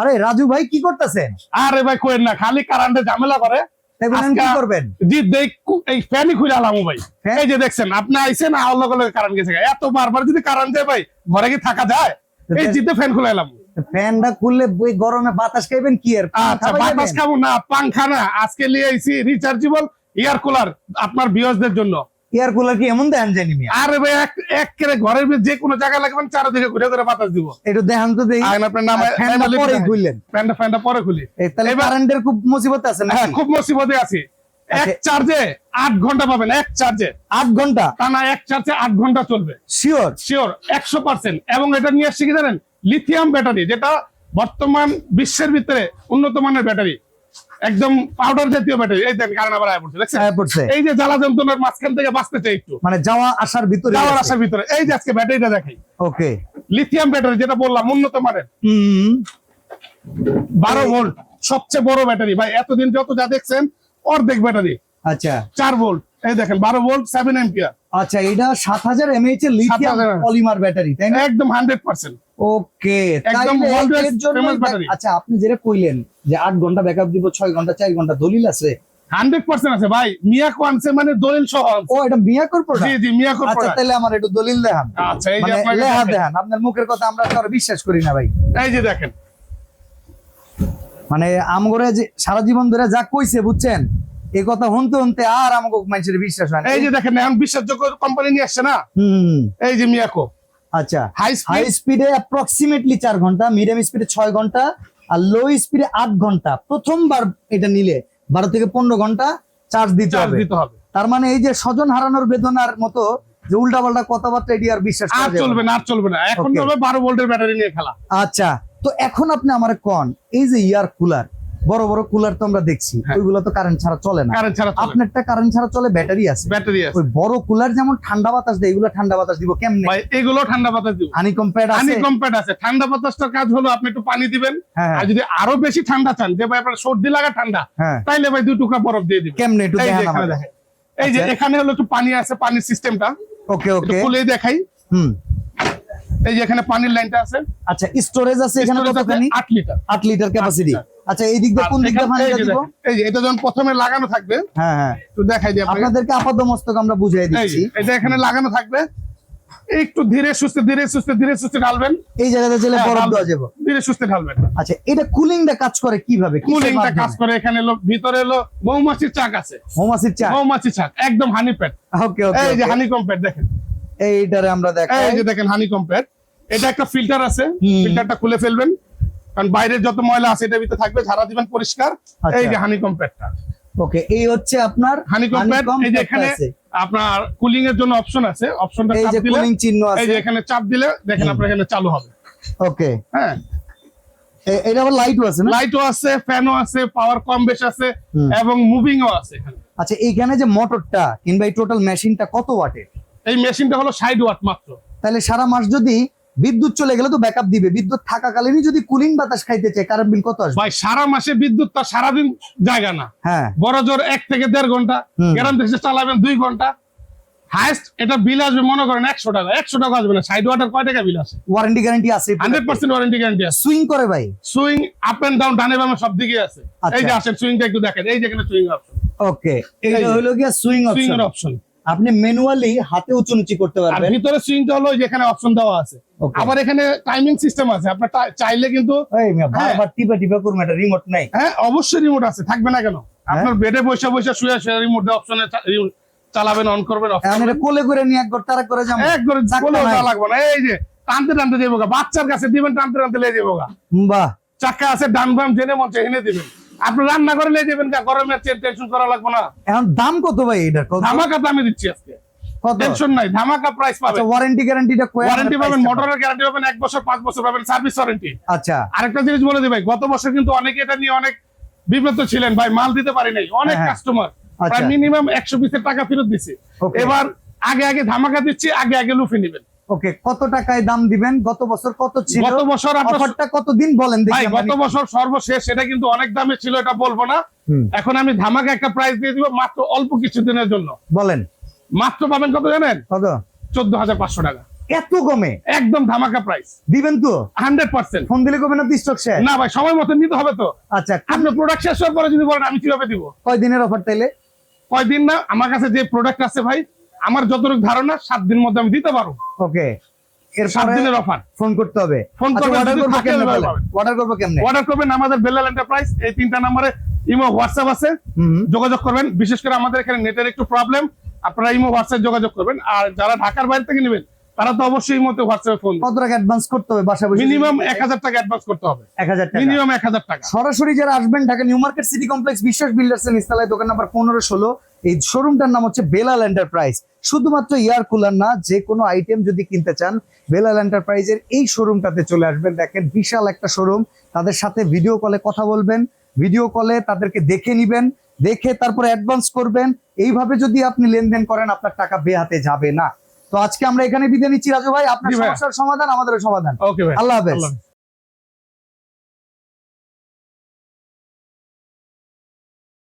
আরে রাজু ভাই কি করতেছেন? আরে ভাই কোয়েন না খালি কারেন্টে ঝামেলা করে। কি করবেন? জি দেখ এই ফ্যানই খুলে আলাম ভাই। এই যে দেখছেন আপনি আইসেন আল্লাহ করে কারেন্ট গেছে এত বারবার যদি কারেন্ট যায় ভাই ঘরে কি থাকা যায়? এই জিতে ফ্যান খুলে এলাম ফ্যানটা খুললে ওই গরমে বাতাস খাইবেন কি আর? আচ্ছা বাতাস খাব না পাংখা না। আজকে নিয়ে আইছি রিচার্জেবল এয়ার কুলার আপনার বিয়সদের জন্য। এয়ার কুলার কি এমন দেন জানি মিয়া? আরে ভাই এক এক করে ঘরের ভিতরে যে কোনো জায়গায় লাগবেন চারিদিকে ঘুরে ঘুরে বাতাস দিব। একটু দেখান তো দেখি। আইন আপনার নাম ফ্যানটা পরে খুললেন। ফ্যানটা ফ্যানটা পরে খুলি। এই তাহলে কারেন্টের খুব মুসিবত আছে হ্যাঁ খুব মুসিবতে আছি। এক আচ্ছা। চার্জে আট ঘণ্টা পাবেন এক চার্জে আট ঘণ্টা? টানা এক চার্জে আট ঘণ্টা চলবে। শিওর শিওর একশো পার্সেন্ট এবং এটা নিয়ে আসছে কি জানেন? লিথিয়াম ব্যাটারি যেটা বর্তমান বিশ্বের ভিতরে উন্নত মানের ব্যাটারি একদম পাউডার জাতীয় ব্যাটারি এই দেন কারণ আবার আয় পড়ছে দেখছেন? পড়ছে। এই যে জ্বালা যন্ত্রণার মাঝখান থেকে বাঁচতে চাই একটু। মানে যাওয়া আসার ভিতরে যাওয়ার আসার ভিতরে। এই যে আজকে ব্যাটারিটা দেখাই। ওকে। লিথিয়াম ব্যাটারি যেটা বললাম উন্নত মানের। হুম। বারো ভোল্ট সবচেয়ে বড় ব্যাটারি ভাই এতদিন যত যা দেখছেন অর্ধেক ব্যাটারি আচ্ছা। চার ভোল্ট এই দেখেন বারো ভোল্ট সেভেন এম্পিয়ার আচ্ছা এটা সাত হাজার এমএইচ এর লিথিয়াম পলিমার ব্যাটারি তাই না? একদম হান্ড্রেড পার্সেন্ট। ওকে একদম famous battery। আচ্ছা আপনি যেটা কইলেন যে আট ঘণ্টা ব্যাকআপ দিব ছয় ঘণ্টা চার ঘণ্টা দলিল আছে। হান্ড্রেড পার্সেন্ট আছে ভাই মিয়াকো আনছে মানে দলিল সহ ও এটা মিয়াকোর জি প্রোডাক্ট জি মিয়াকো আচ্ছা তাহলে আমার একটু দলিল দেখান। আচ্ছা এই যে মানে আপনাকে লেহা দেখান। আপনার মুখের কথা আমরা তো আর বিশ্বাস করি না ভাই। এই যে দেখেন। মানে আমগরে যে সারা জীবন ধরে যা কইছে বুঝছেন? এই কথা শুনতে শুনতে আর আমাকে মানুষের বিশ্বাস হয় না। এই যে দেখেন এখন বিশ্বাসযোগ্য কোম্পানি নিয়ে আসছে না? হুম। এই যে মিয়াকো। আচ্ছা। হাই হাই স্পিডে অ্যাপ্রক্সিমেটলি চার ঘণ্টা মিডিয়াম স্পিডে ছয় ঘণ্টা আর লো স্পিডে আট ঘণ্টা। প্রথমবার এটা নিলে বারো থেকে পনেরো ঘণ্টা চার্জ দিতে হবে। তার মানে এই যে স্বজন হারানোর বেদনার মতো যে উল্টা পাল্টা কথাবার্তা এটি আর বিশ্বাস আর চলবে না। না আর চলবে না। এখন চলবে বারো ভোল্টের ব্যাটারি নিয়ে খেলা। আচ্ছা তো এখন আপনি আমার কন এই যে ইয়ার কুলার বড় বড় কুলার তো আমরা দেখছি। হ্যাঁ। ওইগুলো তো কারেন্ট ছাড়া চলে না। কারেন্ট ছাড়া আপনারটা কারেন্ট ছাড়া চলে ব্যাটারি আছে। ব্যাটারি আছে। ওই বড় কুলার যেমন ঠান্ডা বাতাস দেয় এগুলো ঠান্ডা বাতাস দিব কেমনে? ভাই এগুলো ঠান্ডা বাতাস দিব। হানি কম্প্যাড পানি আছে কম্প্যাট আছে। ঠান্ডা বাতাসটার কাজ হলো আপনি একটু পানি দিবেন। হ্যাঁ আর যদি আরও বেশি ঠান্ডা চান যে ভাই আপনার সর্দি লাগা ঠান্ডা হ্যাঁ। তাইলে ভাই দুই টুকরা বরফ দিয়ে দিবেন। কেমনে একটু এই যে এখানে আচ্ছা। এখানে হলো একটু পানি আছে পানির সিস্টেমটা ওকে ওকে। খুলে দেখাই। হুম। এই যে এখানে পানির লাইনটা আছে। আচ্ছা স্টোরেজ আছে এখানে কতখানি? আট লিটার আট লিটার ক্যাপাসিটি। আচ্ছা এই দিক দিয়ে কোন দিক দিয়ে পানিটা দিব? এই যে এটা যখন প্রথমে লাগানো থাকবে হ্যাঁ হ্যাঁ। একটু দেখাই দিই আপনাদেরকে আপাত মস্তক আমরা বুঝিয়ে দিচ্ছি। এটা এখানে লাগানো থাকবে একটু ধীরে সুস্থে ধীরে সুস্থে ধীরে সুস্থে ঢালবেন। এই জায়গাতে চলে হ্যাঁ, বরফ দেওয়া যাবে। ধীরে সুস্থে ঢালবেন। আচ্ছা এটা কুলিংটা কাজ করে কীভাবে? কুলিংটা কাজ করে এখানে এলো ভিতরে এলো মৌমাছির চাক আছে। হোমাসির চা মৌমাছি চাক একদম হানি প্যাড ওকে ওকে এই যে হানি কম্প্যাড দেখেন। এইটারে আমরা দেখাই। এই যে দেখেন হানি কম্প্যাড এটা একটা ফিল্টার আছে। ফিল্টারটা খুলে ফেলবেন। কারণ বাইরের যত ময়লা আছে এটার ভিতরে থাকবে ঝাড়া দিবেন পরিষ্কার। আচ্ছা। এই যে হানি কম্প্যাডটা ওকে এই হচ্ছে আপনার হানি কম্প্যাড honeycomb এই যে এখানে আপনার কুলিং এর জন্য অপশন আছে। অপশনটা এই চাপ যে দিলে কুলিং চিহ্ন আছে এই যে এখানে চাপ দিলে দেখেন আপনার এখানে চালু হবে। ওকে। হ্যাঁ। এটা আবার লাইটও আছে না? লাইটও আছে ফ্যানও আছে পাওয়ার কম বেশ আছে হুম। এবং মুভিংও আছে এখানে। আচ্ছা এইখানে যে মোটরটা কিংবা এই টোটাল মেশিনটা কত ওয়াটের এই মেশিনটা হলো ষাট ওয়াট মাত্র। তাহলে সারা মাস যদি বিদ্যুৎ চলে গেলে তো ব্যাকআপ দিবে। বিদ্যুৎ থাকাকালীনই যদি কুলিং বাতাস খাইতে চায় কারেন্ট বিল কত আসবে? ভাই সারা মাসে বিদ্যুৎ তো সারাদিন জায়গা না। হ্যাঁ। বড় জোর এক থেকে দেড় ঘণ্টা। হুম। গ্রাম দেশে চালাবেন দুই ঘণ্টা। হাইস্ট এটা বিল আসবে মনে করেন একশো টাকা। একশো টাকা আসবে না ষাট ওয়াটের কয় টাকা বিল আসে ওয়ারেন্টি গ্যারান্টি আছে। হান্ড্রেড পার্সেন্ট ওয়ারেন্টি গ্যারান্টি আছে। সুইং করে ভাই। সুইং আপ এন্ড ডাউন ডানে বামে সব দিকে আছে। আচ্ছা। এই যে আসেন সুইংটা একটু দেখেন। এই যেখানে সুইং অপশন ওকে এই এইটা হলো গিয়া সুইং সুইং অপশন এর অপশন আপনি ম্যানুয়ালি হাতে উঁচু নিচু করতে পারবেন। ভিতরে সুইংটা হলো যেখানে অপশন দেওয়া আছে। আবার এখানে টাইমিং সিস্টেম আছে। আপনার চাইলে কিন্তু হ্যাঁ। বারবার টিপা টিপা করুন একটা রিমোট নাই। হ্যাঁ অবশ্যই রিমোট আছে থাকবে না কেন? আপনার বেডে বসে বসে শুয়ে শুয়ে রিমোট অপশনে চালাবেন অন করবেন এখন কোলে করে নিয়ে একবার তারা করে যাব। এক করে চাক্কা যাওয়া লাগবে না। এই যে টানতে টানতে যাব বাচ্চার কাছে দিবেন টানতে টানতে লেগে যাবগা বাহ। চাকা আছে ডান বাম জেনে মঞ্চে এনে দিবেন। আপনি রান্না করে নিয়ে যাবেন গরমের টেনশন করা লাগবে না। এখন দাম কত ভাই এটা? কত? ধামাকা দামে দিচ্ছি আজকে। কত? টেনশন নাই ধামাকা প্রাইস আচ্ছা ওয়ারেন্টি গ্যারান্টিটা কয় ওয়ারেন্টি পাবেন মোটরের গ্যারান্টি পাবেন এক বছর পাঁচ বছর পাবেন সার্ভিস ওয়ারেন্টি আচ্ছা। আরেকটা জিনিস বলে দিই ভাই গত বছর কিন্তু অনেকে এটা নিয়ে অনেক বিব্রত ছিলেন ভাই মাল দিতে পারি নাই অনেক। কাস্টমার। প্রায় মিনিমাম একশো পিসের টাকা ফেরত দিছি. এবার আগে আগে ধামাকা দিচ্ছি আগে আগে লুফে নিবেন। ওকে কত টাকায় দাম দিবেন? গত বছর কত ছিল? গত বছর অফারটা কত দিন বলেন দেখি গত বছর সর্বশেষ সেটা কিন্তু অনেক দামে ছিল এটা বলব না। এখন আমি ধামাকা একটা প্রাইস দিয়ে দিব মাত্র অল্প কিছু দিনের জন্য। বলেন। মাত্র পাবেন কত জানেন? কত? চোদ্দ হাজার পাঁচশো টাকা। এত কমে? একদম ধামাকা প্রাইস দিবেন তো? Hundred percent. ফোন দিলে কমে না স্টক শেষ? না ভাই সময় মতো নিতে হবে তো। আচ্ছা আপনি প্রোডাক্ট শেষ হওয়ার পরে যদি বলেন আমি কীভাবে দিব? কয় দিনের অফার তাইলে? কয়দিন না আমার কাছে যে প্রোডাক্ট আছে ভাই আমার যতটুকু ধারণা সাত দিনের মধ্যে আমি দিতে পারব। ওকে। সাত দিনের অফার ফোন করতে হবে। ফোন অর্ডার যদি কেমনে তাহলে? বলেন? পাবেন। অর্ডার করব কেমনে? অর্ডার করবেন আমাদের বেলাল এন্টারপ্রাইজ এই তিনটা নম্বরে ইমো হোয়াটসঅ্যাপ আছে। যোগাযোগ করবেন। বিশেষ করে আমাদের এখানে নেটের একটু প্রবলেম আপনারা ইমো হোয়াটসঅ্যাপ যোগাযোগ করবেন। আর যারা ঢাকার বাইরে থেকে নেবেন তারা তো অবশ্যই হোয়াটসঅ্যাপে ফোন কত টাকা অ্যাডভান্স করতে হবে বাসা বসে? মিনিমাম এক হাজার টাকা অ্যাডভান্স করতে হবে। টাকা। মিনিমাম এক হাজার টাকা। সরাসরি যারা আসবেন Dhaka new market city complex Biswas builders এর নিস্তালায় দোকান নাম্বার পনেরো ষোলো এই শোরুমটার নাম হচ্ছে বেলাল এন্টারপ্রাইজ শুধুমাত্র ইয়ার কুলার না যে কোনো আইটেম যদি কিনতে চান বেলাল এন্টারপ্রাইজের এই শোরুমটাতে চলে আসবেন। দেখেন বিশাল একটা শোরুম তাদের সাথে ভিডিও কলে কথা বলবেন। ভিডিও কলে তাদেরকে দেখে নিবেন। দেখে তারপরে অ্যাডভান্স করবেন। এইভাবে যদি আপনি লেনদেন করেন আপনার টাকা বেহাতে যাবে না। তো আজকে আমরা এখানে বিদায় নিচ্ছি। রাজু ভাই আপনার সমস্যার সমাধান আমাদের সমাধান। আল্লাহ হাফেজ।